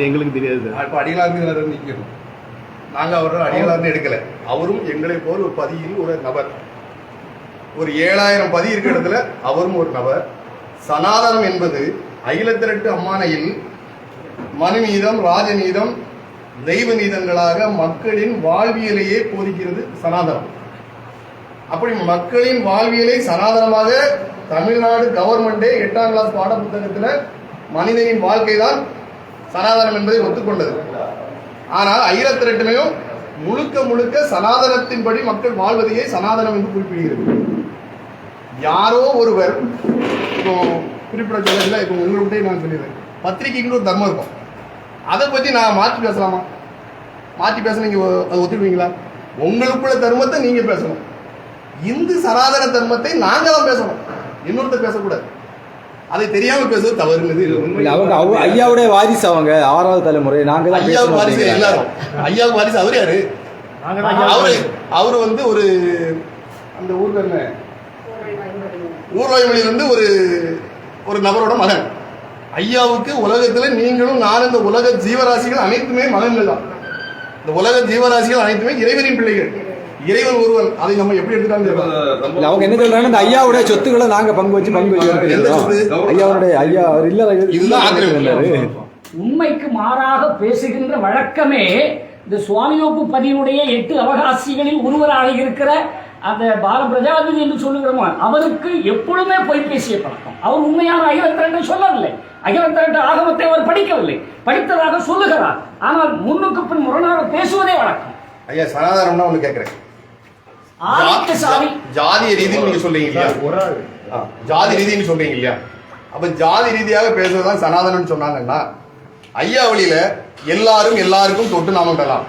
அது எங்களுக்கு தெரியாது சார். இப்போ அடிகளார் நிற்கணும் நாங்கள் அவரோட அடிகளார்னு எடுக்கல. அவரும் எங்களை போல் ஒரு பதியில் ஒரு நபர். ஒரு ஏழாயிரம் பதி இருக்கிற இடத்துல அவரும் ஒரு நபர். சனாதனம் என்பது அகிலத்திரட்டு அம்மானையில் மனுநீதம் ராஜநீதம் தெய்வ நீதங்களாக மக்களின் வாழ்வியலையே போதிக்கிறது சனாதனம். அப்படி மக்களின் வாழ்வியலை சனாதனமாக தமிழ்நாடு கவர்மெண்டே எட்டாம் கிளாஸ் பாட புத்தகத்தில் மனிதனின் வாழ்க்கை தான் சனாதனம் என்பதை ஒத்துக்கொண்டது. ஆனால் ஐரத்திரட்டுமையும் முழுக்க முழுக்க சனாதனத்தின்படி மக்கள் வாழ்வதையே சனாதனம் என்று குறிப்பிடுகிறது. யாரோ ஒருவர் இப்போ குறிப்பிட சொல்லல இப்போ உங்கள்கிட்டயே நான் சொல்லிடுறேன். பத்திரிகைக்குன்னு ஒரு தர்மம் இருக்கும். அதை பற்றி நான் மாற்றி பேசலாமா? மாற்றி பேச நீங்கள் அதை ஒத்துக்குவீங்களா? உங்களுக்குள்ள தர்மத்தை நீங்கள் பேசணும். இந்து சனாதன தர்மத்தை நாங்கள் தான் பேசணும். இன்னொருத்தர் பேசக்கூடாது. அதை தெரியாம உண்மை. இல்ல அவங்க அவங்க ஐயாவுடைய வாரிசு அவங்க ஆறாவது தலைமுறை. நாங்க தான் ஐயாவுக்கு வாரிசு. எல்லாரும். ஐயாவுக்கு வாரிசு அவர் யாரு? அவரு அவரு வந்து ஒரு அந்த ஊர்ல என்ன? ஊர்வாய்மொழியிலிருந்து ஒரு ஒரு நபரோட மகன். ஐயாவுக்கு உலகத்துல நீங்களும் நான் இந்த உலக ஜீவராசிகள் அனைத்துமே மகன்கள் தான். இந்த உலக ஜீவராசிகள் அனைத்துமே இறைவனின் பிள்ளைகள். இறைவன் ஒருவன் அதை நம்ம எப்படி எடுத்துட்டாங்க அவங்க என்ன சொல்றாங்கன்னா இந்த ஐயாவுடைய சொத்துக்களை நாங்க பங்கு வச்சு பங்கு வச்சு? ஐயாவுடைய ஐயா அவர் இல்ல இதுதான். உண்மைக்கு மாறாக பேசுகின்ற வழக்கமே இந்த சுவாமியோப்பு பதியுடைய எட்டு அவகாசிகளில் ஒருவராக இருக்கிற அந்த பால பிரஜாபதி என்று சொல்லுகிறோமோ அவருக்கு எப்பொழுதுமே பொய் பேசிய பழக்கம். அவர் உண்மையான அகிலத்திரண்டை சொல்லவில்லை. அகிலத்திரண்ட ஆகமத்தை அவர் படிக்கவில்லை. படித்ததாக சொல்லுகிறார். ஆனால் முன்னுக்கு பின் முரணாக பேசுவதே வழக்கம். ஐயா சனாதனம்னா ஒண்ணு கேட்கிறேன் ஜாதிய ரீதின்னு நீங்க சொல்றீங்க இல்லையா ஜாதி ரீதின்னு சொல்றீங்க இல்லையா அப்ப ஜாதி ரீதியாக பேசுறதுதான் சனாதனம்னு சொன்னாங்கன்னா ஐயா வழியில எல்லாரும் எல்லாருக்கும் தொட்டு நாமம் பெறலாம்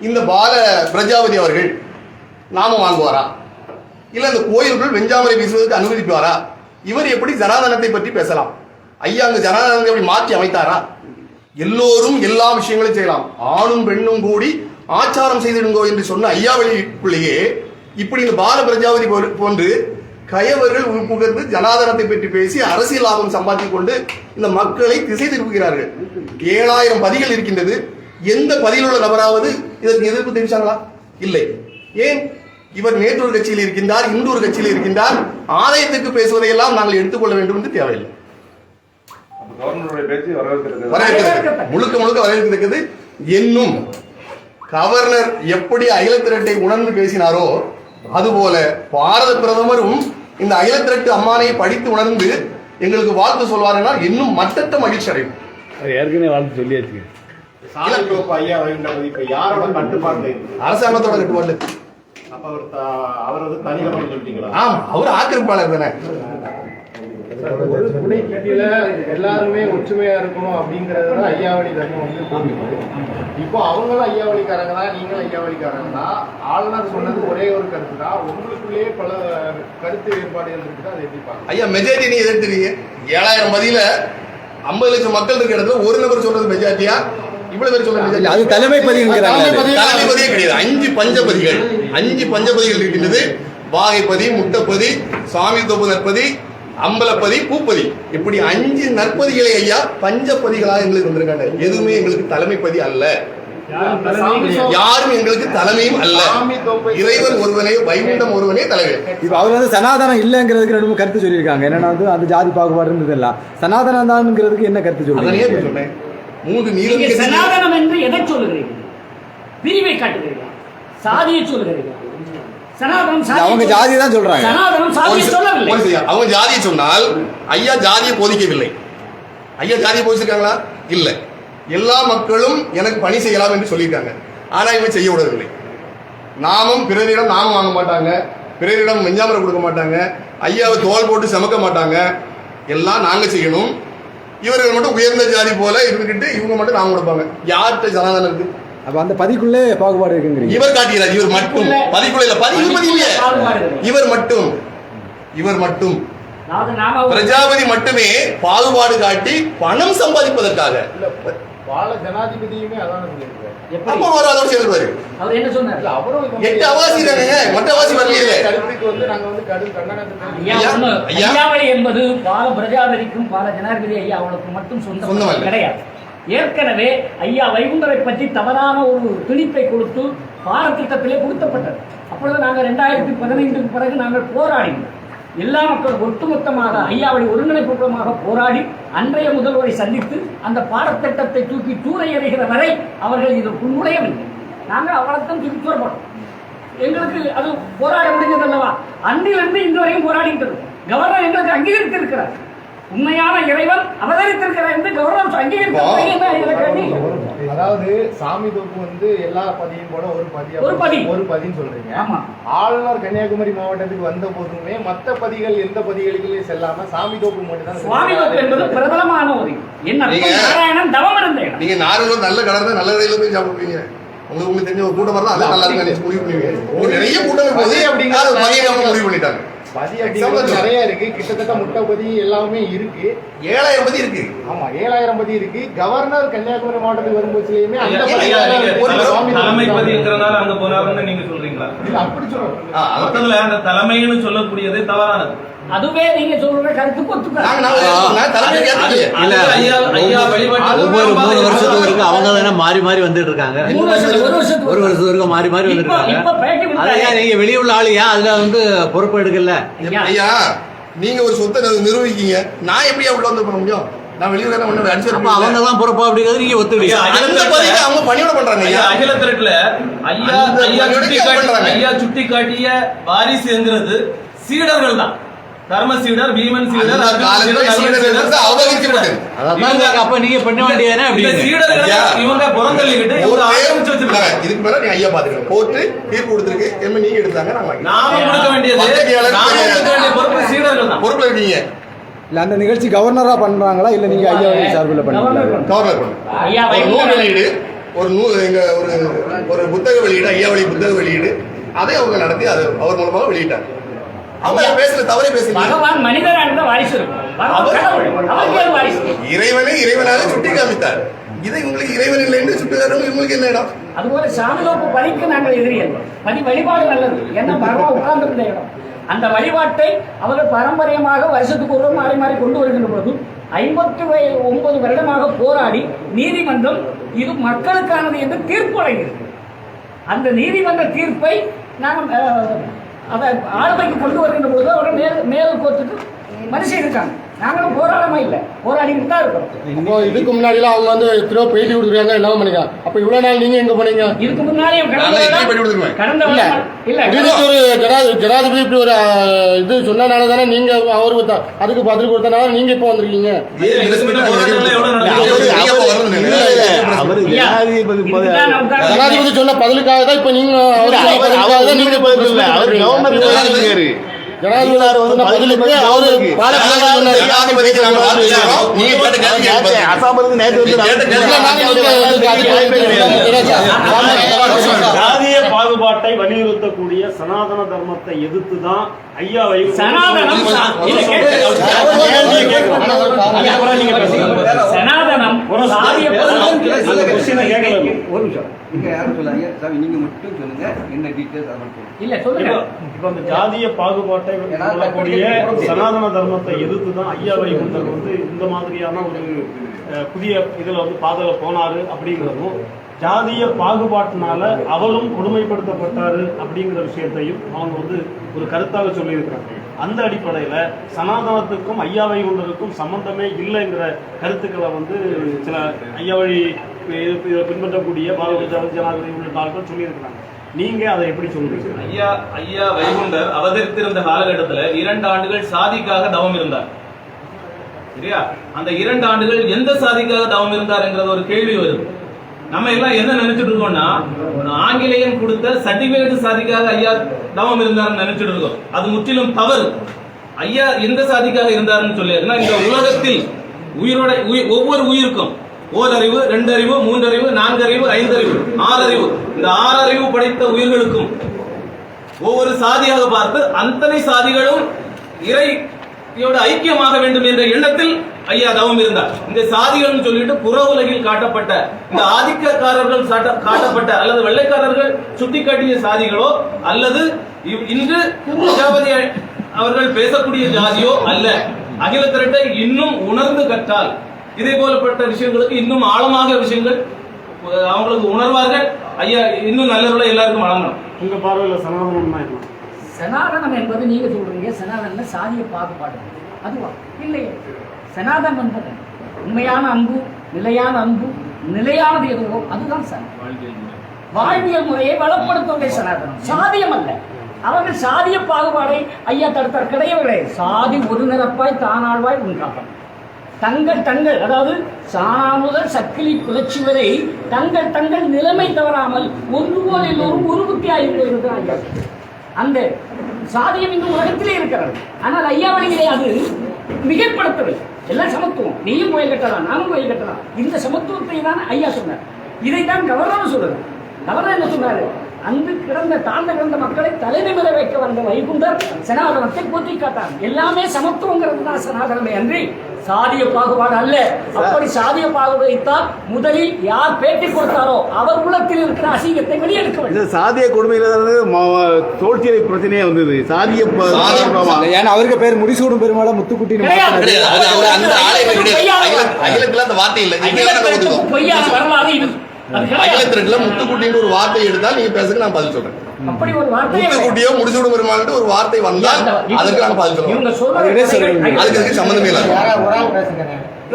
இந்த பால பிரஜாபதி அவர்கள் நாமம் வாங்குவாரா? இல்ல இந்த கோயிலுக்குள் வெஞ்சாமரை வீசுவதற்கு அனுமதிப்பாரா? இவர் எப்படி ஜனாதனத்தை பற்றி பேசலாம்? ஐயா அங்க ஜனாதனத்தை எப்படி மாற்றி அமைத்தாரா? எல்லோரும் எல்லா விஷயங்களையும் செய்யலாம். ஆணும் பெண்ணும் கூடி ஆச்சாரம் செய்திடுங்கோ என்று சொன்ன ஐயாவளிக்குள்ளேயே இப்படி இந்த பால பிரஜாபதி போன்று கயவர்கள் உட்புகர்ந்து ஜனாதனத்தை பற்றி பேசி அரசியல் லாபம் சம்பாதித்துக் கொண்டு இந்த மக்களை திசை திருப்புகிறார்கள். ஏழாயிரம் பதிகள் இருக்கின்றது. எந்த பதியில் உள்ள நபராவது இதற்கு எதிர்ப்பு தெரிவிச்சாங்களா? இல்லை. ஏன்? இவர் நேற்று ஒரு கட்சியில் இருக்கின்றார் ஒரு கட்சியில் இருக்கின்றார். ஆலயத்துக்கு பேசுவதையெல்லாம் நாங்கள் எடுத்துக்கொள்ள வேண்டும் என்று தேவையில்லை. முழுக்க முழுக்க வரவேற்கிறது என்னும் கவர்னர் எப்படி அகில திரட்டை உணர்ந்து பேசினாரோ அதுபோல பாரத பிரதமரும் இந்த அகில திரட்டு அம்மானை படித்து உணர்ந்து எங்களுக்கு வாழ்த்து சொல்வார்கள் இன்னும் மட்டற்ற மகிழ்ச்சி அடையும். ஏற்கனவே வாழ்த்து கட்டுப்பாடு அரசாங்கத்தோட கட்டுப்பாடு அப்ப அவர் அவர் ஆக்கிரமிப்பாளர் தானே. ஒரு எல்லாருமே ஒற்றுமையா இருக்கணும் அப்படிங்கறது தான் ஐயாவளி தர்மம் வந்து போகுது. இப்போ அவங்களும் ஐயாவளிக்காரங்க தான் நீங்களும் ஐயாவளிக்காரங்க தான். ஆளுநர் சொன்னது ஒரே ஒரு கருத்து தான் உங்களுக்குள்ளேயே பல கருத்து வேறுபாடுகள் இருக்குது அதை எப்படி பார்க்கணும் ஐயா மெஜாரிட்டி நீ எதிர்த்துறீங்க ஏழாயிரம் பதில ஐம்பது லட்சம் மக்கள் இருக்கிற இடத்துல ஒரு நபர் சொல்றது மெஜாரிட்டியா? இவ்வளவு பேர் சொல்றது? அது தலைமை பதிவுங்கிறாங்க. தலைமைப்பதியே கிடையாது. அஞ்சு பஞ்சபதிகள். அஞ்சு பஞ்சபதிகள் இருக்கின்றது. வாகைப்பதி முட்டப்பதி சாமி தொப்பு நற்பதி அம்பலப்பதி பூப்பதி. இப்படி அஞ்சு நற்பதிகளை ஐயா பஞ்சபதிகளாக எங்களுக்கு வந்திருக்காங்க. எதுவுமே எங்களுக்கு தலைமைப்பதி அல்ல. யாரும் எங்களுக்கு தலைமையும் அல்ல. இறைவன் ஒருவனே வைகுண்டம் ஒருவனே தலைவர் இப்ப அவர் வந்து சனாதனம் இல்லைங்கிறதுக்கு ரெண்டு கருத்து சொல்லியிருக்காங்க. என்னன்னா வந்து அந்த ஜாதி பாகுபாடு இருந்ததெல்லாம் சனாதனம் தான்ங்கிறதுக்கு என்ன கருத்து இப்ப சொன்னேன் மூன்று நீளம் சனாதனம் என்று எதை சொல்லுகிறீர்கள்? பிரிவை காட்டுகிறீர்களா? சாதியை சொல்லுகிறீர்களா? அவங்க ஜாதி தான் சொல்றாங்க. அவங்க ஜாதியை சொன்னால் ஐயா ஜாதியை போதிக்கவில்லை. ஐயா ஜாதியை போதிச்சிருக்காங்களா? இல்ல. எல்லா மக்களும் எனக்கு பணி செய்யலாம் என்று சொல்லியிருக்காங்க. ஆனா இவன் செய்ய விடவில்லை. நாமும் பிறரிடம் நாமம் வாங்க மாட்டாங்க. பிறரிடம் வெஞ்சாமரை கொடுக்க மாட்டாங்க. ஐயாவை தோல் போட்டு சமக்க மாட்டாங்க. எல்லாம் நாங்க செய்யணும். இவர்கள் மட்டும் உயர்ந்த ஜாதி போல இருந்துகிட்டு இவங்க மட்டும் நாம கொடுப்பாங்க. யார்கிட்ட ஜனாதனம் இருக்கு? அப்ப அந்த பதிக்குள்ளே பாகுபாடு இருக்குங்கிறீங்க. இவர் காட்டுகிறார் இவர் மட்டும். பதிக்குள்ள இல்ல பதிவு பதிவு. இவர் மட்டும். இவர் மட்டும். பிரஜாபதி மட்டுமே பாகுபாடு காட்டி பணம் சம்பாதிப்பதற்காக. இல்ல பால ஜனாதிபதியுமே என்பது பால பிரஜாபதிக்கும் பால ஜனாதிபதி ஐயா அவளுக்கு மட்டும் சொந்தம் சொந்தமல்ல. கிடையாது. ஏற்கனவே ஐயா வைகுண்டரை பற்றி தவறான ஒரு திணிப்பை கொடுத்து பாடத்திட்டத்திலே கொடுத்தப்பட்டது அப்பொழுது நாங்கள் ரெண்டாயிரத்தி பதினைந்துக்கு பிறகு நாங்கள் போராடினோம் எல்லா மக்கள் ஒட்டுமொத்தமாக ஐயாவை ஒருங்கிணைப்புமாக போராடி அன்றைய முதல்வரை சந்தித்து அந்த பாடத்திட்டத்தை தூக்கி தூர எறிகிற வரை அவர்கள் இதற்கு முடையவில்லை நாங்கள் அவளைத்தான் தூக்கி வரப்பட்டோம் எங்களுக்கு அது போராட முடிஞ்சது அல்லவா அன்றிலிருந்து இன்று வரையும் போராடிட்டு இருக்கோம் கவர்னர் எங்களுக்கு அங்கீகரித்திருக்கிறார். உண்மையான இறைவன் அவதரித்திருக்கிறார் என்று கவர்னர் அங்கீகரித்து அதாவது சாமி தோப்பு வந்து எல்லா பதியும் போல ஒரு பதியா ஒரு பதி. ஒரு பதின்னு சொல்றீங்க. ஆமா. ஆளுநர் கன்னியாகுமரி மாவட்டத்துக்கு வந்த போதுமே மத்த பதிகள் எந்த பதிகளுக்குள்ளே செல்லாம சாமி தோப்பு மட்டும் தான் சுவாமி தோப்பு என்பது பிரபலமான ஒரு. என்ன நாராயணன் தவம் இருந்த இடம். நீங்க நார்மல் நல்ல கடை தான் நல்ல கடையில போய் சாப்பிடுவீங்க. உங்களுக்கு உங்களுக்கு தெரிஞ்ச ஒரு கூட்டம் வரலாம் நல்லா இருக்கு முடிவு பண்ணுவீங்க நிறைய கூட்டம் போது பதி அப்படிங்கிற முடிவு பண்ணிட்டாங்க. பதி அப்படிங்கிறது நிறைய இருக்கு. கிட்டத்தட்ட முட்டை பதி எல்லாமே இருக்கு. ஏழாயிரம் பதி இருக்கு. ஆமா ஏழாயிரம் பதி இருக்கு. கவர்னர் கன்னியாகுமரி மாவட்டத்துக்கு வரும்போதுலயுமே அந்த தலைமை. பதிங்கிறனால அங்க போனாருன்னு நீங்க சொல்றீங்களா? இல்ல அப்படி சொல்றோம் அந்த தலைமைன்னு சொல்லக்கூடியது தவறானது. அதுவே நீங்க சொல்ற கருத்துக்கு ஒவ்வொரு மூணு வருஷத்துக்கு வரைக்கும் அவங்க தானே மாறி மாறி வந்துட்டு இருக்காங்க ஒரு வருஷத்துக்கு வரைக்கும் மாறி மாறி வந்துட்டு இப்ப- இப்ப பேட்டி இருக்காங்க நீங்க வெளியே உள்ள ஆளு ஏன் அதுல வந்து பொறுப்பு எடுக்கல? ஐயா, நீங்க ஒரு சொத்தை நிரு- நிரூபிக்கீங்க. நான் எப்படி உள்ள வந்து பண்ண முடியும்? நான் வெளியூர் ஒண்ணு அடிச்சு அவங்க தான் பொறுப்பா அப்படிங்கிறது நீங்க அவங்க பணியோட பண்றாங்க ஐயா. அகில திரட்டுல ஐயா ஐயா சுட்டி காட்டிய வாரிசுங்கிறது சீடர்கள் தான். தர்ம சீடர் பீமன் சீடர் அப்ப நீங்க பண்ண வேண்டியதானே. இவங்க புறந்தள்ளிக்கிட்டு ஒரு இவங்க பேர் ஆரம்பிச்சு வச்சிருக்காங்க. இதுக்கு மேல நீ ஐயா பாத்துக்கலாம் கோர்ட்டு தீர்ப்பு கொடுத்திருக்கு. என்ன நீங்க எடுத்தாங்க. நாம கொடுக்க வேண்டியது பொறுப்பு சீடர்கள் தான். பொறுப்புல இருக்கீங்க. இல்ல அந்த நிகழ்ச்சி கவர்னரா பண்றாங்களா இல்ல நீங்க ஐயா சார்பில் கவர்னர் பண்ணீங்களா பண்றாங்க. கவர்னர் நூல் வெளியீடு ஒரு நூல் எங்க ஒரு ஒரு புத்தக வெளியீடு ஐயா வழி புத்தக வெளியீடு அதை அவங்க நடத்தி அது அவர் மூலமாக வெளியிட்டாங்க. பகவான் இருந்த வாரிசு. இருக்கும் இறைவனை இறைவனாக சுட்டி காமித்தார். இதை உங்களுக்கு இறைவன் இல்லை என்று சுட்டி காட்டுறது உங்களுக்கு என்ன இடம்? அதுபோல சாமிலோப்பு பலிக்கு நாங்கள் எதிரி அல்ல பலி வழிபாடு நல்லது. ஏன்னா பகவான் உட்கார்ந்திருந்த இடம். அந்த வழிபாட்டை அவர்கள் பாரம்பரியமாக வருஷத்துக்கு ஒரு மாறி மாறி கொண்டு வருகின்ற பொழுது ஐம்பத்தி ஒன்பது வருடமாக போராடி நீதிமன்றம் இது மக்களுக்கானது என்று தீர்ப்பு வழங்கியிருக்கு அந்த நீதிமன்ற தீர்ப்பை நாங்கள் அவன் அதை ஆளுமைக்கு கொண்டு வருகின்ற பொழுது அவரை மேல் மேல் கோர்ட்டுக்கு மனுஷன் இருக்காங்க. நாங்களும் போராடாம இல்லை. போராடிக்கிட்டு தான் இருக்கிறோம் இப்போ இதுக்கு முன்னாடிலாம் அவங்க வந்து எத்தனையோ பேட்டி கொடுக்குறாங்க என்ன பண்ணீங்க? அப்ப இவ்வளவு நாள் நீங்க எங்க போனீங்க? இதுக்கு கடந்த இல்ல. இல்ல. இதுக்கு ஒரு ஜனாதி ஜனாதிபதி இப்படி ஒரு இது சொன்னனால தானே நீங்க அவருக்கு த- அதுக்கு பதில் கொடுத்தனால நீங்க இப்போ வந்திருக்கீங்க. அவரு ஜனாதிபதி சொன்ன பதிலுக்காக தான் இப்ப நீங்க அவர் நீங்க அவரு பாலக்காரர் ஜாதிய பாகுபாட்டை வலியுறுத்தக்கூடிய சனாதன தர்மத்தை எதிர்த்து தான் ஐயா வைகு சனாதனம் ஒரு நிமிஷம். யாரும் சொல்லாதீங்க. சாமி நீங்க மட்டும் சொல்லுங்க. என்ன டீட்டெயில்ஸ் அதை மட்டும் சொல்லுங்க. இல்ல சொல்லுங்க. இப்போ இப்போ அந்த ஜாதிய பாகுபாட்டை சொல்லக்கூடிய சனாதன தர்மத்தை எதிர்த்து தான் ஐயா வைகுண்டர் வந்து இந்த மாதிரியான ஒரு அஹ், புதிய இதுல வந்து பாதையில போனாரு அப்படிங்கிறதும் ஜாதிய பாகுபாட்டினால அவரும் கொடுமைப்படுத்தப்பட்டாரு அப்படிங்கிற விஷயத்தையும் அவங்க வந்து ஒரு கருத்தாக சொல்லியிருக்கிறாங்க. அந்த அடிப்படையில சனாதனத்துக்கும் ஐயா வைகுண்டருக்கும் சம்பந்தமே இல்லைங்கிற கருத்துக்களை வந்து சில ஐயா வழி பின்பற்றக்கூடிய பாரதிய ஜனாதிபதி உள்ளிட்ட ஆட்கள் சொல்லியிருக்கிறாங்க. நீங்க அதை எப்படி சொல்றீங்க? ஐயா ஐயா வைகுண்டர் அவதரித்திருந்த காலகட்டத்துல இரண்டு ஆண்டுகள் சாதிக்காக தவம் இருந்தார். சரியா? அந்த இரண்டு ஆண்டுகள் எந்த சாதிக்காக தவம் இருந்தார் என்கிறது ஒரு கேள்வி வருது. நம்ம எல்லாம் என்ன நினைச்சிட்டு இருக்கோம்னா ஒரு ஆங்கிலேயன் கொடுத்த சர்டிபிகேட் சாதிக்காக ஐயா தவம் இருந்தாருன்னு நினைச்சிட்டு இருக்கோம். அது முற்றிலும் தவறு. ஐயா எந்த சாதிக்காக இருந்தாருன்னு சொல்லியாருன்னா இந்த உலகத்தில் உயிரோட உயிர் ஒவ்வொரு உயிருக்கும் ஓரறிவு ரெண்டறிவு மூன்றறிவு நான்கறிவு ஐந்தறிவு ஆறறிவு. இந்த ஆறறிவு படைத்த உயிர்களுக்கும் ஒவ்வொரு சாதியாக பார்த்து அத்தனை சாதிகளும் இறை இறையோட ஐக்கியமாக வேண்டும் என்ற எண்ணத்தில் ஐயா தவம் இருந்தார். இந்த சாதிகள்னு சொல்லிட்டு புற உலகில் காட்டப்பட்ட இந்த ஆதிக்கக்காரர்கள் காட்டப்பட்ட அல்லது வெள்ளைக்காரர்கள் சுட்டிக்காட்டிய சாதிகளோ அல்லது இவ்- இன்று பிரஜாபதி அவர்கள் பேசக்கூடிய ஜாதியோ அல்ல. அகில திரட்டை இன்னும் உணர்ந்து கற்றால் இதே போலப்பட்ட விஷயங்களுக்கு இன்னும் ஆழமாக விஷயங்கள் அவங்களுக்கு உணர்வார்கள். ஐயா இன்னும் நல்லவர்களை எல்லாருக்கும் வழங்கணும் உங்க பார்வையில் சனாதனம் என்ன? சனாதனம் என்பது நீங்க சொல்றீங்க சனாதனில் சாதிய பாகுபாடு. அதுவா? இல்லையே. சனாதனம் என்பது உண்மையான அன்பு நிலையான அன்பு நிலையானது எதுவோ அதுதான் சார் வாழ்வியல் முறையை வளப்படுத்துவதே சனாதனம். சாதியம் அல்ல. அவர்கள் சாதிய பாகுபாடை ஐயா தடுத்தார். கிடையவில்லை. சாதி ஒரு நிரப்பாய் தானாழ்வாய் உண்டாகும். தங்கள் தங்கள் அதாவது சாணாமுதல் சக்கிலி புரட்சி வரை தங்கள் தங்கள் நிலைமை தவறாமல் ஒன்று போல் எல்லோரும் உருவுத்தியாகி போயிருக்கிறார் ஐயா. அந்த சாதியம் இந்த உலகத்திலே இருக்கிறது. ஆனால் ஐயாவளிகளே அது மிகைப்படுத்தவை எல்லாம் சமத்துவம். நீயும் கோயில் கட்டலாம் நானும் கோயில் கட்டலாம். இந்த சமத்துவத்தை தான் ஐயா சொன்னார். இதைத்தான் கவர்னர் சொல்றாரு. கவர்னர் என்ன சொன்னாரு? அங்கு கிடந்த தாழ்ந்த கிடந்த மக்களை தலைநிமிர வைக்க வந்த வைகுண்டர் சனாதனத்தை போற்றி காட்டார். எல்லாமே சமத்துவங்கிறது தான் சனாதனமே அன்றி சாதிய பாகுபாடு அல்ல. அப்படி சாதிய பாகுபாடைத்தான் முதலில் யார் பேட்டி கொடுத்தாரோ அவர் உள்ளத்தில் இருக்கிற அசிங்கத்தை வெளியெடுக்க வேண்டும். சாதிய கொடுமையில தான் தோல்ச்சியலை பிரச்சனையே வந்தது. சாதிய. ஏன்னா அவருக்கு பேர் முடிசூடும் பெருமாளா ஒத்துக்குவோம். பொய்யான வரலாறு அகிலத்திற்குல முத்துக்குட்டின்னு ஒரு வார்த்தை எடுத்தால் நீங்க பேசுங்க நான் பதில் சொல்றேன். அப்படி ஒரு முத்துக்குட்டியோ பெருமாள் ஒரு வார்த்தை வந்தால் அதற்கு நாங்க பதில் சொல்றோம். அதுக்கு அதுக்கு சம்மந்தமே இல்லை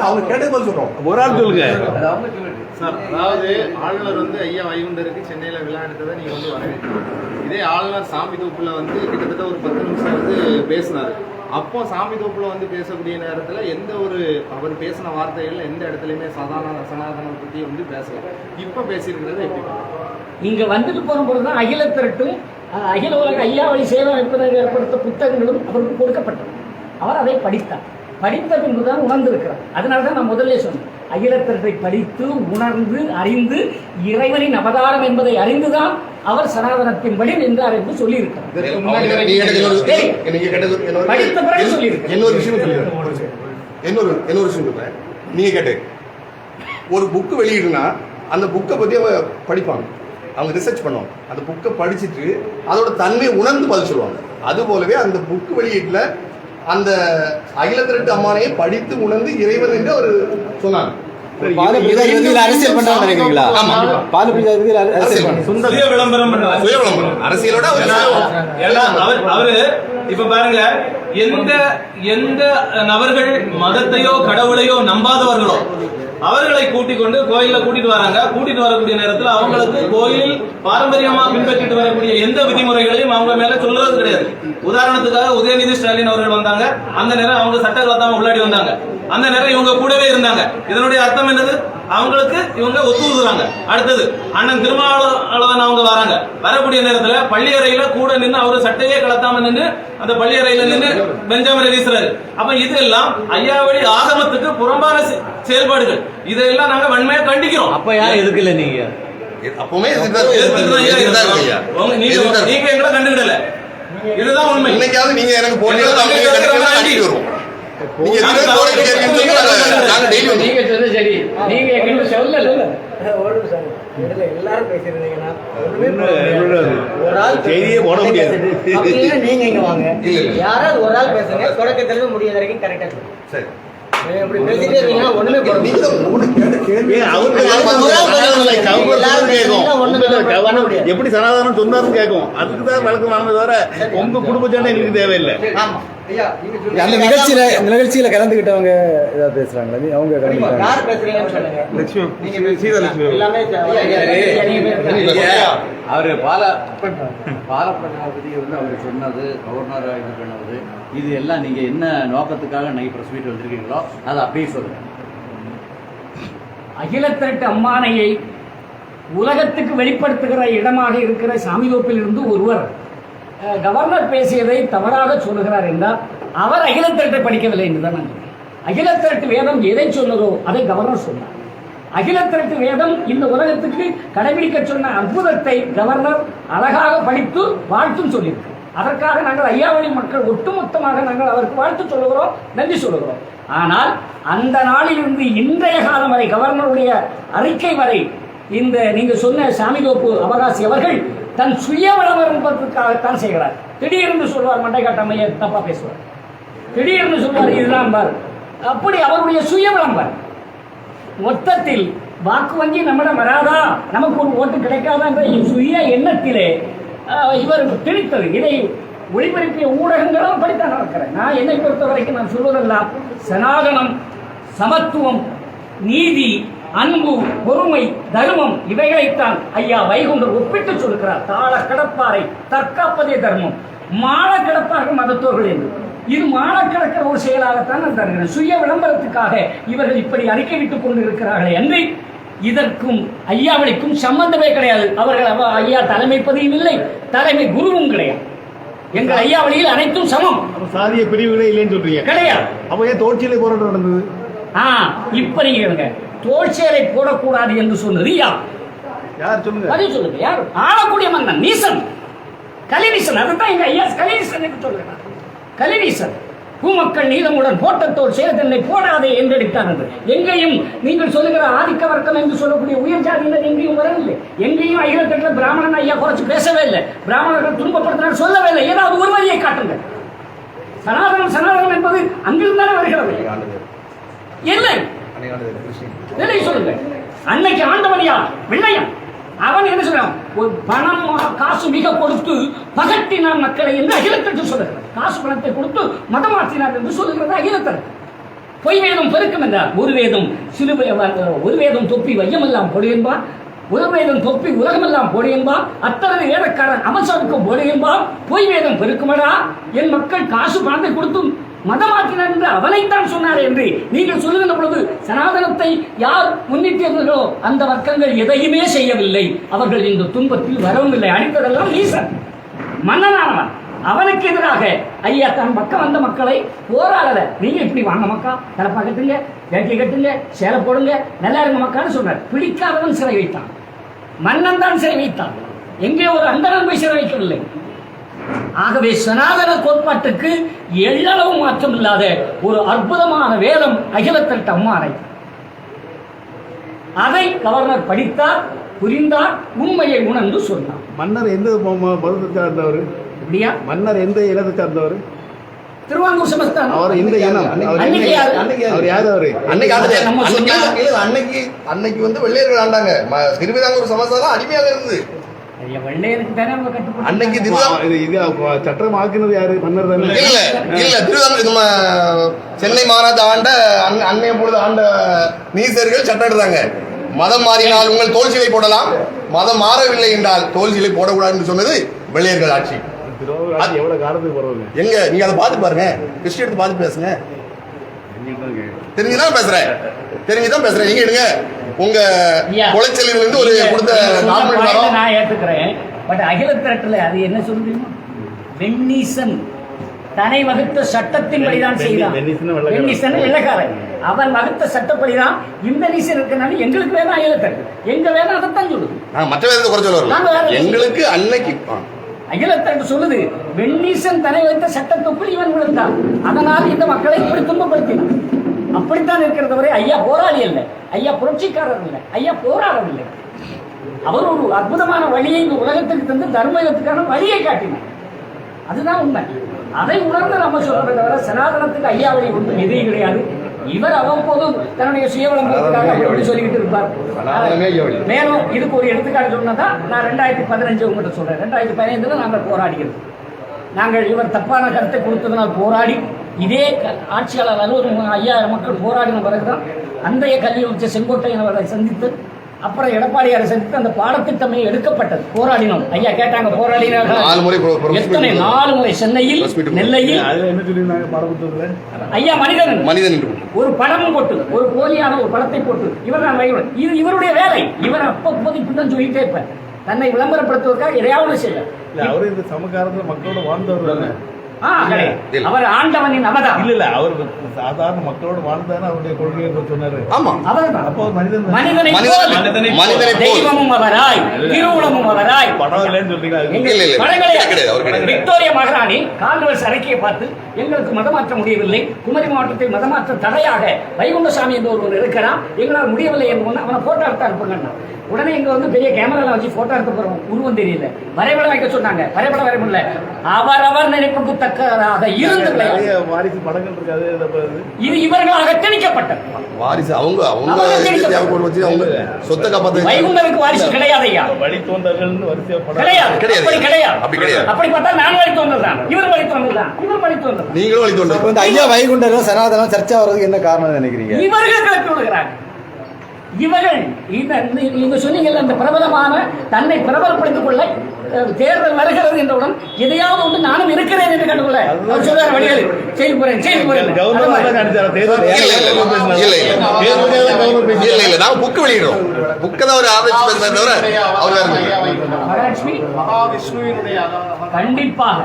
அவங்க கேட்டது பதில் சொல்றோம். ஒரு ஆள் சொல்லுங்க. அது அவங்க சொல்லுங்க. சார் அதாவது ஆளுநர் வந்து ஐயா வைகுண்டருக்கு சென்னையில விழா எடுத்ததை நீங்க வந்து வரவேற்கிறீங்க இதே ஆளுநர் சாமி தோப்புல வந்து கிட்டத்தட்ட ஒரு பத்து நிமிஷம் வந்து பேசினாரு. அப்போ சாமி தோப்புல வந்து பேசக்கூடிய நேரத்துல எந்த ஒரு அவர் பேசின வார்த்தைகள் எந்த இடத்துலயுமே சதான சனாதனம் பத்தி வந்து பேசல. இப்ப பேசியிருக்கிறது எப்படி இங்க வந்துட்டு போகும்போது தான் அகில திரட்டும் அகில உலக ஐயாவளி சேவை ஏற்படுத்த புத்தகங்களும் அவருக்கு கொடுக்கப்பட்டது அவர் அதை படித்தார். படித்த பின்புதான் உணர்ந்திருக்கிறார். அதனால தான் நான் முதல்ல சொன்னேன். அகில திரட்டை படித்து உணர்ந்து அறிந்து இறைவனின் அவதாரம் என்பதை அறிந்துதான் அவர் சனாதனத்தின்படி நின்றார் என்று சொல்லியிருக்கிறார். படித்த பிறகு சொல்லியிருக்கேன். விஷயம் இன்னொரு விஷயம் சொல்றேன். நீங்க கேட்டு. ஒரு புக்கு வெளியிடுனா அந்த புக்கை பத்தி அவங்க படிப்பாங்க அவங்க ரிசர்ச் பண்ணுவாங்க. அந்த புக்கை படிச்சுட்டு அதோட தன்மையை உணர்ந்து பதில் சொல்லுவாங்க. அது போலவே அந்த புக்கு வெளியீட்டுல அந்த அகில திரட்டு அம்மானையை படித்து உணர்ந்து இறைவன் என்று அவர் சொன்னாங்க. அரசியல் பண்றாங்க நினைக்கிறீங்களா? அரசியல் விளம்பரம் அரசியலோட அவரு இப்ப பாருங்க எந்த எந்த நபர்கள் மதத்தையோ கடவுளையோ நம்பாதவர்களோ அவர்களை கூட்டிக் கொண்டு கோயில்ல கூட்டிட்டு வராங்க. கூட்டிட்டு வரக்கூடிய நேரத்தில் அவங்களுக்கு கோயில் பாரம்பரியமா பின்பற்றிட்டு வரக்கூடிய எந்த விதிமுறைகளையும் அவங்க மேல சொல்றது கிடையாது. உதாரணத்துக்காக உதயநிதி ஸ்டாலின் அவர்கள் வந்தாங்க. அந்த நேரம் அவங்க சட்ட கலத்தாம உள்ளாடி வந்தாங்க. அந்த நேரம் இவங்க கூடவே இருந்தாங்க. இதனுடைய அர்த்தம் என்னது? அவங்களுக்கு இவங்க ஒத்துழைக்கிறாங்க. அடுத்தது அண்ணன் திருமாவளவன் அவங்க வராங்க. வரக்கூடிய நேரத்துல பள்ளியறையில கூட நின்று அவரு சட்டையே கலத்தாம நின்று அந்த பள்ளியறையில நின்று பெஞ்சாமரை வீசுறாரு. அப்ப இதெல்லாம் ஐயாவளி ஆகமத்துக்கு புறம்பான செயல்பாடுகள். இதெல்லாம் நாங்க வன்மையா கண்டிக்கிறோம். அப்ப யார் எதுக்கல நீங்க? அப்பவுமே நீங்க எங்களை கண்டுக்கிடல. இதுதான் உண்மை. இன்னைக்காவது நீங்க எனக்கு போட்டியில நீங்க சரி. நீங்க சொல்லல எல்லாரும் நீங்க இங்க வாங்க. யாராவது ஒரு ஆள் பேசுங்க. தொடக்கத்துல வரைக்கும் கரெக்டா சரி. எப்படி சனாதனம் சொன்னாருன்னு கேட்கும். அதுக்கு தான் வழக்கம் வாங்க தவிர உங்க குடும்ப சண்டை எங்களுக்கு தேவையில்லை. அந்த நிகழ்ச்சியில இந்த நிகழ்ச்சியில கலந்துக்கிட்டவங்க ஏதாவது பேசுறாங்களா? நீ- அவங்க அவரு பால பாலப்பிரஜாபதி வந்து அவர் சொன்னது கவர்னர் இது பண்ணது இது எல்லாம் நீங்க என்ன நோக்கத்துக்காக நைட் ப்ரெஸ் மீட் வந்திருக்கீங்களோ அதை அப்படியே சொல்லுங்க. அகில திரட்டு அம்மானையை உலகத்துக்கு வெளிப்படுத்துகிற இடமாக இருக்கிற சாமிதோப்பில் இருந்து ஒருவர் கவர்னர் பேசியதை தவறாக சொல்லுகிறார் என்றால் அவர் அகிலத்திரட்டை படிக்கவில்லை என்றுதான் நான் அகில வேதம் எதை சொன்னதோ அதை கவர்னர் சொன்னார். அகிலத்திரட்டு வேதம் இந்த உலகத்துக்கு கடைபிடிக்க சொன்ன அற்புதத்தை கவர்னர் அழகாக படித்து வாழ்த்தும் சொல்லியிருக்கு அதற்காக நாங்கள் ஐயாவளி மக்கள் ஒட்டுமொத்தமாக நாங்கள் அவருக்கு வாழ்த்து சொல்லுகிறோம் நன்றி சொல்லுகிறோம். ஆனால் அந்த நாளிலிருந்து இன்றைய காலம் வரை கவர்னருடைய அறிக்கை வரை இந்த நீங்க சொன்ன சாமிதோப்பு அவகாசி அவர்கள் தன் சுய விளம்பரத்துக்காகத்தான் செய்கிறார். திடீர்னு சொல்வார் மண்டைக்காட்டமைய தப்பா பேசுவார்? திடீர்னு சொல்வார் இதுதான் பார். அப்படி அவருடைய சுய விளம்பரம் மொத்தத்தில் வாக்கு வங்கி நம்மிடம் வராதா? நமக்கு ஒரு ஓட்டு கிடைக்காதா என்ற சுய எண்ணத்திலே இவர் திணித்தது. இதை ஒளிபரப்பிய ஊடகங்களும் படித்தான் நடக்கிறேன் நான் என்னை பொறுத்த வரைக்கும் நான் சொல்வதெல்லாம் சனாதனம் சமத்துவம் நீதி அன்பு பொறுமை தர்மம் இவைகளைத்தான் ஐயா வைகுண்டர் ஒப்பிட்டு சொல்கிறார். தாள கடப்பாரை தற்காப்பதே தர்மம். மாள கிடப்பார்கள் மதத்தோர்கள் என்று. இது கிடக்கிற ஒரு செயலாகத்தான் நான் தருகிறேன் சுய விளம்பரத்துக்காக இவர்கள் இப்படி அறிக்கை விட்டுக் கொண்டிருக்கிறார்களே அன்றி இதற்கும் ஐயாவளிக்கும் சம்பந்தமே கிடையாது. அவர்கள் அவ ஐயா தலைமை பதியும் இல்லை. தலைமை குருவும் கிடையாது. எங்கள் ஐயாவளியில் அனைத்தும் சமம். சாதிய பிரிவுகளே இல்லைன்னு சொல்றீங்க. கிடையாது. அப்ப ஏன் தோட்சியிலே போராட்டம் நடந்தது? ஆ இப்ப நீங்க தோல்சேலை போடக்கூடாது என்று சொன்னது யார் யார் சொல்லுங்க? பதில் சொல்லுங்க யார்? ஆளக்கூடிய மன்னன் நீசன். கலிநீசன் அதுதான் எங்க ஐயா கலிநீசன் என்று சொல்லுகிறார் கலிநீசன் பூமக்கள் நீதமுடன் போட்டத்தோர் சேதனை போடாதே என்றெடுத்தார் என்று. எங்கேயும் நீங்கள் சொல்லுகிற ஆதிக்க வர்க்கம் என்று சொல்லக்கூடிய உயர் ஜாதியினர் எங்கேயும் வரவில்லை. எங்கேயும் அகிலத்தட்டில் பிராமணன் ஐயா குறைச்சு பேசவே இல்லை. பிராமணர்கள் துன்பப்படுத்தினார் சொல்லவே இல்லை. ஏதாவது ஒரு வழியை காட்டுங்க சனாதனம் சனாதனம் என்பது அங்கிருந்தானே வருகிறது. இல்லை. இல்லை சொல்லுங்க. அன்னைக்கு ஆண்டவன் யார் வெள்ளையன் அவன் என்ன சொல்றான்? ஒரு பணம் காசு மிக கொடுத்து பகட்டினான் மக்களை என்று அகிலத்திற்கு சொல்லுகிறார் காசு பணத்தை கொடுத்து மதமாற்றினார் என்று சொல்லுகிறது அகிலத்தர். பொய் வேதம் பெருக்கும் என்றார் ஒரு வேதம் சிலுவை ஒரு வேதம் தொப்பி வையமெல்லாம் பொடி என்பார் ஒரு வேதம் தொப்பி உலகமெல்லாம் பொடி என்பார் அத்தனை வேதக்காரன் அமசாவுக்கும் பொடி என்பார் பொய் வேதம் பெருக்குமடா? என் மக்கள் காசு பணத்தை கொடுத்தும் மதமாக்கினார் என்று அவனைத்தான் சொன்னார் என்று நீங்கள் சொல்லுகின்ற பொழுது சனாதனத்தை யார் முன்னிட்டிருந்தோ அந்த வர்க்கங்கள் எதையுமே செய்யவில்லை. அவர்கள் இந்த துன்பத்தில் வரவும் இல்லை. அடித்ததெல்லாம் ஈசன். மன்னனானவன். அவனுக்கு எதிராக ஐயா தன் பக்கம் வந்த மக்களை போராடல நீங்க இப்படி வாங்க மக்கா தலப்பா கட்டுங்க வேட்டி கட்டுங்க சேலை போடுங்க நல்லா இருங்க மக்கான்னு சொன்னார். பிடிக்காதவன் சிறை வைத்தான். மன்னன் தான் சிறை வைத்தான். எங்கே ஒரு அந்தரன் போய் சிறை வைக்கவில்லை. ஆகவே சனாதன கோட்பாட்டுக்கு எள்ளளவு மாற்றம் இல்லாத ஒரு அற்புதமான வேதம் அகிலத்தட்ட அம்மானை. அதை கவர்னர் படித்தார் புரிந்தார் உண்மையை உணர்ந்து சொன்னார். மன்னர் எந்த மதத்தை சார்ந்தவர் இப்படியா மன்னர் எந்த இனத்தை சார்ந்தவர் திருவாங்கூர் சமஸ்தானம். அவர் எந்த இனம்? அவர் யாரு? அவர் அன்னைக்கு அன்னைக்கு வந்து வெள்ளையர்கள் ஆண்டாங்க. திருவிதாங்கூர் சமஸ்தானம் அடிமையாக இருந்தது. அன்னைக்கு சட்டம் ஆக்குனது யாரு? மன்னர் தானே? இல்ல இல்ல திருவிதாங்கூர் நம்ம சென்னை மாநாட்டு ஆண்ட அன்னை- அன்னைய பொழுது ஆண்ட நீசர்கள் சட்டம் எடுத்தாங்க. மதம் மாறினால் உங்கள் தோல் சிலை போடலாம். மதம் மாறவில்லை என்றால் தோல் சிலை போடக்கூடாது என்று சொன்னது வெள்ளையர்கள் ஆட்சி. எங்க? நீங்க அதை பார்த்து பாருங்க. எடுத்து பார்த்து பேசுங்க. தெரிஞ்சுதான் பேசுறேன். தெரிஞ்சுதான் பேசுறேன். நீங்க எடுங்க. உங்க இருந்து ஒரு கொடுத்த நான் ஏத்துக்கிறேன். பட் அகில திரட்டுல அது என்ன தெரியுமா? வெண்ணீசன் தனை வகுத்த சட்டத்தின் படிதான் செய்தான். வெண்ணீசன் வெள்ளைக்காரன். அவன் வகுத்த சட்டப்படிதான் இந்த நீசன் இருக்கனால எங்களுக்கு வேணும் அகில தட்டு எங்க வேணும் அதைத்தான் சொல்லுது. மற்ற வேதத்தை குறை சொல்ல நாங்க வேற வரல எதுவும் எங்களுக்கு அன்னைக்கு ஆ. அகிலத்தட்டு சொல்லுது வெண்ணீசன் தனை வைத்த சட்டத்துக்குள் இவன் விழுந்தான். அதனால் இந்த மக்களை இப்படி துன்பப்படுத்தினான். அப்படித்தான் இருக்கிறது வரை ஐயா போராளி அல்ல. ஐயா புரட்சிக்காரர் இல்லை ஐயா போராடவில்லை அவர் ஒரு அற்புதமான வழியை இந்த உலகத்துக்கு தந்து தர்மயுகத்துக்கான வழியை காட்டினார். அதுதான் உண்மை. அதை உணர்ந்து நம்ம சொல்றதை தவிர சனாதனத்துக்கு ஐயா வழி ஒன்றும் எதிரி கிடையாது. இவர் அவ்வப்போது தன்னுடைய சுய விளம்பரத்துக்காக அப்படி சொல்லிக்கிட்டு இருப்பார். மேலும் இதுக்கு ஒரு எடுத்துக்காட்டு சொன்னதா நான் ரெண்டாயிரத்தி பதினஞ்சு உங்கள்கிட்ட சொல்றேன். ரெண்டாயிரத்தி பதினைந்துல நாங்கள் போராடிக்கிறோம் நாங்கள் இவர் தப்பான கருத்தை கொடுத்ததனால் போராடி இதே க- ஆட்சியாளர் அலுவலகம் ஐயாயிரம் மக்கள் போராடின பிறகுதான் அன்றைய கல்வி அமைச்சர் செங்கோட்டையன் அவரை சந்தித்து அப்புறம் எடப்பாடியாரை சந்தித்து அந்த பாடத்திட்டமே எடுக்கப்பட்டது. போராடினோம். ஐயா கேட்டாங்க போராடினார்கள்? எத்தனை நாலு முறை? சென்னையில் நெல்லையில். ஐயா மனிதன். மனிதன் ஒரு படமும் போட்டு ஒரு போலியான ஒரு படத்தை போட்டு. இவர் நான் இது இவருடைய வேலை. இவர் அப்போதைக்கு தான் சொல்லிட்டே இருப்பார். தன்னை விளம்பரப்படுத்துவதற்காக எதையாவது செய்யலாம் இல்ல அவரு இந்த சமகாலத்துல மக்களோட வாழ்ந்தவர். அவர் ஆண்டவனின் அவதாரம் இல்ல இல்ல அவர் சாதாரண மக்களோட வாழ்ந்தானே அவருடைய கொள்கையை சொன்னாரு. ஆமா. அவர்தான் அப்போ மனிதன் தானே. மனிதனை மனிதனை தெய்வமும் அவராய் திருவுளமும் அவராய். படம் இல்லைன்னு சொல்றீங்க அவர். விக்டோரியா மகாராணி கால்வர்ஸ் அறிக்கையை பார்த்து எங்களுக்கு மதமாற்ற முடியவில்லை. குமரி மாவட்டத்தில் மதமாற்ற தடையாக வைகுண்டசாமி என்று ஒருவர் இருக்கிறான் எங்களால் முடியவில்லை என்று அவனை போட்டோ எடுத்து அனுப்புங்கண்ணா. உடனே இங்க வந்து பெரிய கேமரால வச்சு போட்டோ எடுத்து போறோம். உருவம் தெரியல. வரைபடம் வைக்க சொன்னாங்க. வரைபடம் வரைய முடியல அவரவர் நினைப்புக்கு தக்கதாக இருந்து விளையாடு. நிறைய வாரிசு படங்கள் இருக்காது இதை பாரு. இது இவர்களாக திணிக்க திணிக்கப்பட்டது. வாரிசு அவங்க அவங்க வச்சு சொத்தை காப்பாத்த வைகுண்டருக்கு வாரிசு கிடையாது ஐயா வரிசையா கிடையாது. கிடையாது. அப்படி கிடையாது. அப்படி கிடையாது. அப்படி பார்த்தா நான் வழி தோன்றதான் இவர் வழி தோன்றதான் இவர் வழி தோன்றதான் நீங்களும் வழி இப்போ தோன்ற இந்த ஐயா வைகுண்டர் சனாதனம் சர்ச்சை வர்றதுக்கு என்ன காரணம் நினைக்கிறீங்க? இவர்கள் கிளப்பி விடுகிறாங்க இவர்கள் இந்த சொன்னீங்கல்ல இந்த பிரபலமான தன்னை பிரபலப்படுத்திக் கொள்ள தேர்தல் வருகிறது என்றவுடன் எதையாவது ஒன்று நானும் இருக்கிறேன் என்று கண்டுகொள்ள அவர் சொல்றார் வழிகள் செய்து போறேன் செய்து போறேன். இல்ல, தான் தவிர அவர். மகாலட்சுமி. மகாவிஷ்ணுவினுடைய அதாவது கண்டிப்பாக.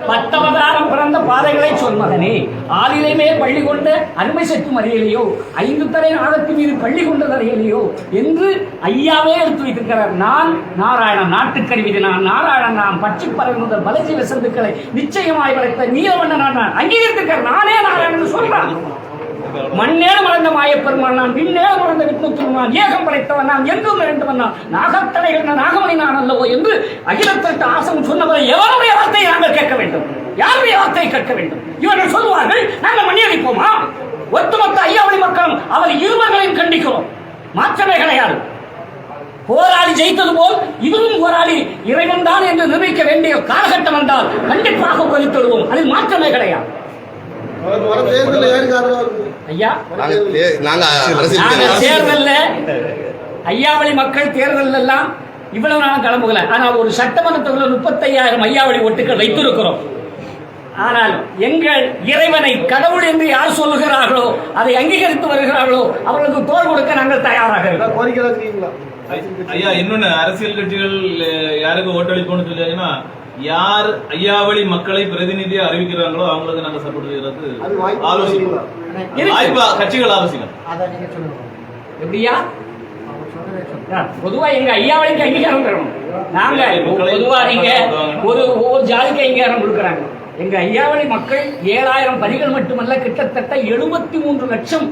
பத்தவதாரம் பிறந்த பாதைகளை சொல் மகனே ஆளிலைமே பள்ளி கொண்ட அருமை செத்தும் அறியலையோ ஐந்து தரை நாளத்து மீது பள்ளி கொண்டது அறியலையோ என்று ஐயாவே எடுத்து வைத்திருக்கிறார். நான் நாராயணன் நாட்டுக்கருவிது நான் நாராயணன் நான் பச்சை பறவை முதல் பலஜீவ சந்துக்களை நிச்சயமாய் வளர்த்த நீலவண்ண நான் அங்கீகரித்திருக்கிறார். நானே நாராயணன் சொல்றான் மண்ணேல மலர்ந்த மாயப்பெருமான் நான் விண்ணேல மலர்ந்த விஷ்ணுத்துருமான் ஏகம் படைத்தவன் நான் எங்கும் நிறைந்தவன் நான். நாகத்தலைகள் நாகமணி நான் அல்லவோ என்று அகிலத்திற்கு ஆசம் சொன்னவரை எவருடைய வார்த்தையை நாங்கள் கேட்க வேண்டும்? யாருடைய வார்த்தையை கேட்க வேண்டும்? இவர்கள் சொல்வார்கள் நாங்கள் மணியடிப்போமா ஒட்டுமொத்த ஐயாவளி மக்களும் அவர் இருவர்களையும் கண்டிக்கிறோம். மாற்றமே கிடையாது. போராளி ஜெயித்தது போல் இதுவும் போராளி இறைவன் தான் என்று நிர்ணயிக்க வேண்டிய காலகட்டம் வந்தால் கண்டிப்பாக கொதித்தொழுவோம் அதில் மாற்றமே கிடையாது வர தேர்தலில் யாருக்கு ஆதரவா இருக்கு ஐயா. தேர்தல்ல ஐயாவளி மக்கள் தேர்தல் எல்லாம் இவ்வளவு நாளும் கிளம்புகல ஆனால் ஒரு சட்டமன்றத்தில் முப்பத்தையாயிரம் ஐயாவளி ஓட்டுகள் வைத்திருக்கிறோம். ஆனால் எங்கள் இறைவனை கடவுள் என்று யார் சொல்லுகிறார்களோ அதை அங்கீகரித்து வருகிறார்களோ அவர்களுக்கு தோல் கொடுக்க நாங்கள் தயாராக இருக்கிறோம். கோரிக்கை ஐயா இன்னொன்னு அரசியல் கட்சிகள் யாருக்கு ஓட்டளிப்போம்னு சொல்லியாங்கன்னா யார் ஐயாவளி மக்களை பிரதிநிதியா அறிவிக்கிறாங்களோ அவங்களுக்கு நாங்க சப்போர்ட் செய்யறது அது வாய்ப்பு கட்சிகள் ஆலோசிக்கணும். எப்படியா? பொதுவா எங்க ஐயாவளிக்கு அங்கீகாரம் தரணும். நாங்க பொதுவா நீங்க ஒரு ஒவ்வொரு ஜாதிக்கு அங்கீகாரம் கொடுக்குறாங்க. எங்க ஐயாவளி மக்கள் ஏழாயிரம் பணிகள் மட்டுமல்ல கிட்டத்தட்ட எழுபத்தி மூன்று லட்சம்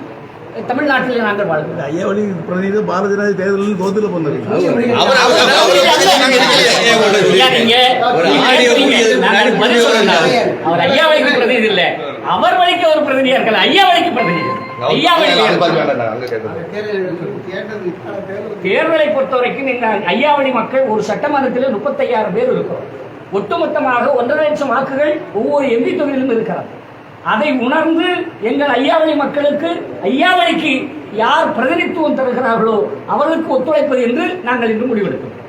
தமிழ்நாட்டில் நாங்கள் வாழ்கிறோம் ஐயா வழி பிரதிநிதி பாரதிய ஜனதா தேர்தலில் தோத்துல பண்ணது அவர். ஐயா, வழிக்கு பிரதிநிதி இல்ல அவர் வழிக்கு ஒரு பிரதிநிதியா இருக்கல ஐயா வழிக்கு பிரதிநிதி. தேர்தலை பொறுத்த வரைக்கும் இந்த ஐயாவளி மக்கள் ஒரு சட்டமன்றத்தில் முப்பத்தையாயிரம் பேர் இருக்கிறோம் ஒட்டுமொத்தமாக ஒன்றரை லட்சம் வாக்குகள் ஒவ்வொரு எம்பி தொகுதியிலும் இருக்கிறது அதை உணர்ந்து எங்கள் ஐயாவளி மக்களுக்கு ஐயாவளிக்கு யார் பிரதிநிதித்துவம் தருகிறார்களோ அவர்களுக்கு ஒத்துழைப்பது என்று நாங்கள் இன்று முடிவெடுக்கிறோம்.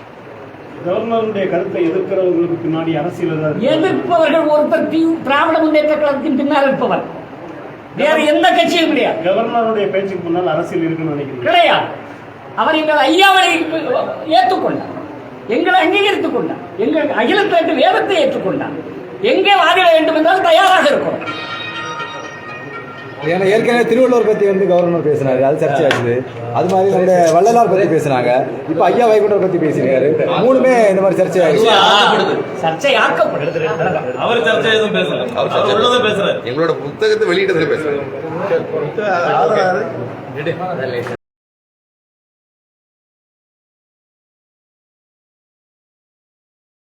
கவர்னருடைய கருத்தை எதிர்க்கிறவங்களுக்கு பின்னாடி அரசியல்? எதிர்ப்பவர்கள் ஒருத்தர் திராவிட முன்னேற்ற கழகத்தின் பின்னால் இருப்பவர். வேறு எந்த கட்சியும் கிடையாது. கவர்னருடைய பேச்சுக்கு முன்னால் அரசியல் இருக்குன்னு நினைக்கிறீங்க? கிடையாது. அவர் எங்கள் ஐயாவளை ஏற்றுக்கொண்டார். எங்களை அங்கீகரித்துக் கொண்டார். எங்கள் அகிலத்திற்கு வேதத்தை ஏற்றுக்கொண்டார். எங்கே வாதிட வேண்டும் என்றால் தயாராக இருக்கிறோம். ஏன்னா ஏற்கனவே திருவள்ளுவர் பத்தி வந்து கவர்னர் பேசினாரு அது சர்ச்சையாச்சு அது மாதிரி நம்முடைய வள்ளலார் பத்தி பேசினாங்க. இப்போ ஐயா வைகுண்டர் பத்தி பேசியிருக்காரு. மூணுமே இந்த மாதிரி சர்ச்சையாச்சு அவர் சர்ச்சை எதுவும் பேசல. அவர் பேசுறாரு எங்களோட புத்தகத்தை வெளியிட்டதுல பேசுறேன் ஆதரவு